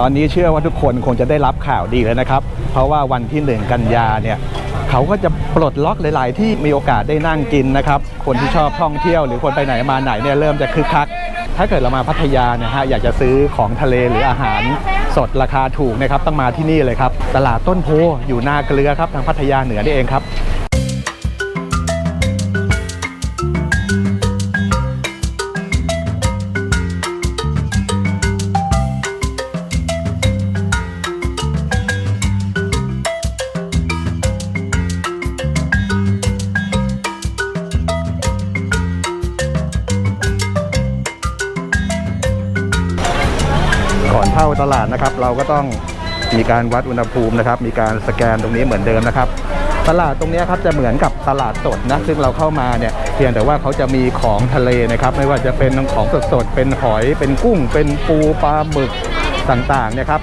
ตอนนี้เชื่อว่าทุกคนคงจะได้รับข่าวดีแล้วนะครับ เพราะว่าวันที่ 1 กันยาเนี่ยเขาก็จะปลดล็อกหลาย ๆ ที่มีโอกาสได้นั่งกินนะครับ คนที่ชอบท่องเที่ยวหรือคนไปไหนมาไหนเนี่ยเริ่มจะคึกคัก ถ้าเกิดเรามาพัทยาเนี่ยฮะอยากจะซื้อของทะเลหรืออาหารสดราคาถูกนะครับต้องมาที่นี่เลยครับ ตลาดต้นโพอยู่หน้าเกลือครับทางพัทยาเหนือนี่เองครับ ก่อนเข้าตลาดนะครับ เราก็ต้องมีการวัดอุณหภูมินะครับ มีการสแกนตรงนี้เหมือนเดิมนะครับตลาดตรงนี้ครับจะเหมือนกับตลาดสดนะซึ่งเราเข้ามาเนี่ยเพียงแต่ว่าเขาจะมีของทะเลนะครับ ไม่ว่าจะเป็นของสดๆเป็นหอย เป็นกุ้ง เป็นปูปลาหมึกต่างๆเนี่ยครับ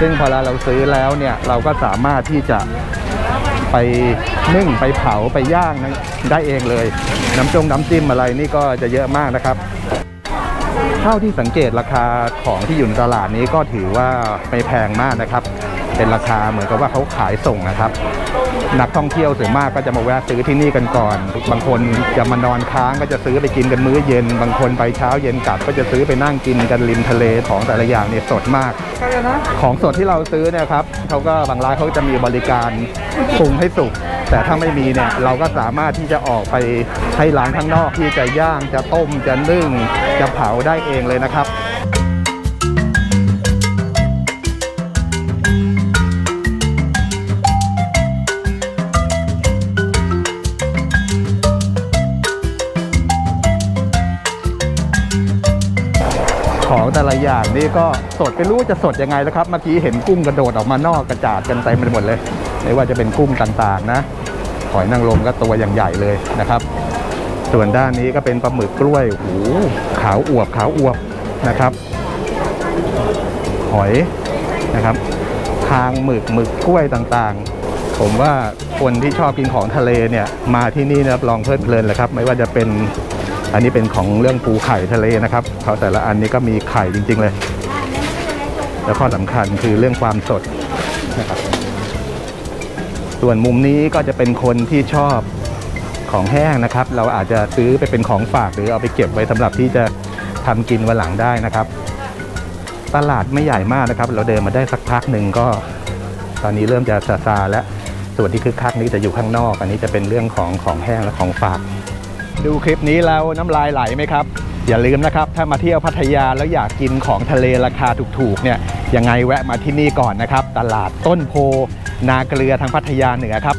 ซึ่งพอเราซื้อแล้วเนี่ยเราก็สามารถที่จะไปนึ่งไปเผาไปย่างได้เองเลย น้ำจงน้ำจิ้มอะไรนี่ก็จะเยอะมากนะครับ เท่าที่สังเกตราคาของที่อยู่ในตลาดนี้ก็ถือว่าไม่แพงมากนะครับ เป็นราคาเหมือนกับว่าเขาขายส่งนะครับ นักท่องเที่ยวส่วนมากก็จะมาแวะซื้อที่นี่กันก่อน บางคนจะมานอนค้างก็จะซื้อไปกินกันมื้อเย็น บางคนไปเช้าเย็นกลับ ก็จะซื้อไปนั่งกินกันริมทะเลของแต่ละอย่างเนี่ยสดมาก ของสดที่เราซื้อเนี่ยครับเขาก็บางร้านเขาจะมีบริการปรุงให้สุก แต่ถ้าไม่มีเนี่ยเราก็สามารถที่จะออกไปให้ร้านข้างนอกที่จะย่างจะต้มจะนึ่งจะเผาได้เองเลยนะครับของแต่ละอย่างนี่ก็สดไม่รู้จะสดยังไงแล้วครับ เมื่อกี้เห็นกุ้งกระโดดออกมานอกกระจาดกันเต็มไปหมดเลย ไม่ว่าจะเป็นกุ้งต่างๆนะหอยนางรมก็ตัวอย่างใหญ่เลยนะครับ ส่วนด้านนี้ก็เป็นปลาหมึกกล้วยโอ้โหขาวอวบขาวอวบนะครับ หอยนะครับคางหมึกหมึกกล้วยต่างๆ ผมว่าคนที่ชอบกินของทะเลเนี่ยมาที่นี่นะครับลองเพลิดเพลินเลยครับ ไม่ว่าจะเป็นอันนี้เป็นของเรื่องปูไข่ทะเลนะครับเขาแต่ละอันนี้ก็มีไข่จริง ๆ เลย แล้วข้อสำคัญคือเรื่องความสดนะครับ ส่วนมุมนี้ก็จะเป็นคนที่ชอบของแห้งนะครับ เราอาจจะซื้อไปเป็นของฝากหรือเอาไปเก็บไว้สำหรับที่จะทำกินวันหลังได้นะครับ ตลาดไม่ใหญ่มากนะครับ เราเดินมาได้สักพักหนึ่งก็ ตอนนี้เริ่มจะซาซาแล้วส่วนที่คึกคักนี้จะอยู่ข้างนอก อันนี้จะเป็นเรื่องของของแห้งและของฝาก ดูคลิปนี้แล้วน้ำลายไหลไหมครับ อย่าลืมนะครับ ถ้ามาเที่ยวพัทยาแล้วอยากกินของทะเลราคาถูกๆเนี่ย ยังไงแวะมาที่นี่ก่อนนะครับ ตลาดต้นโพ นาเกลือทางพัทยาเหนือครับ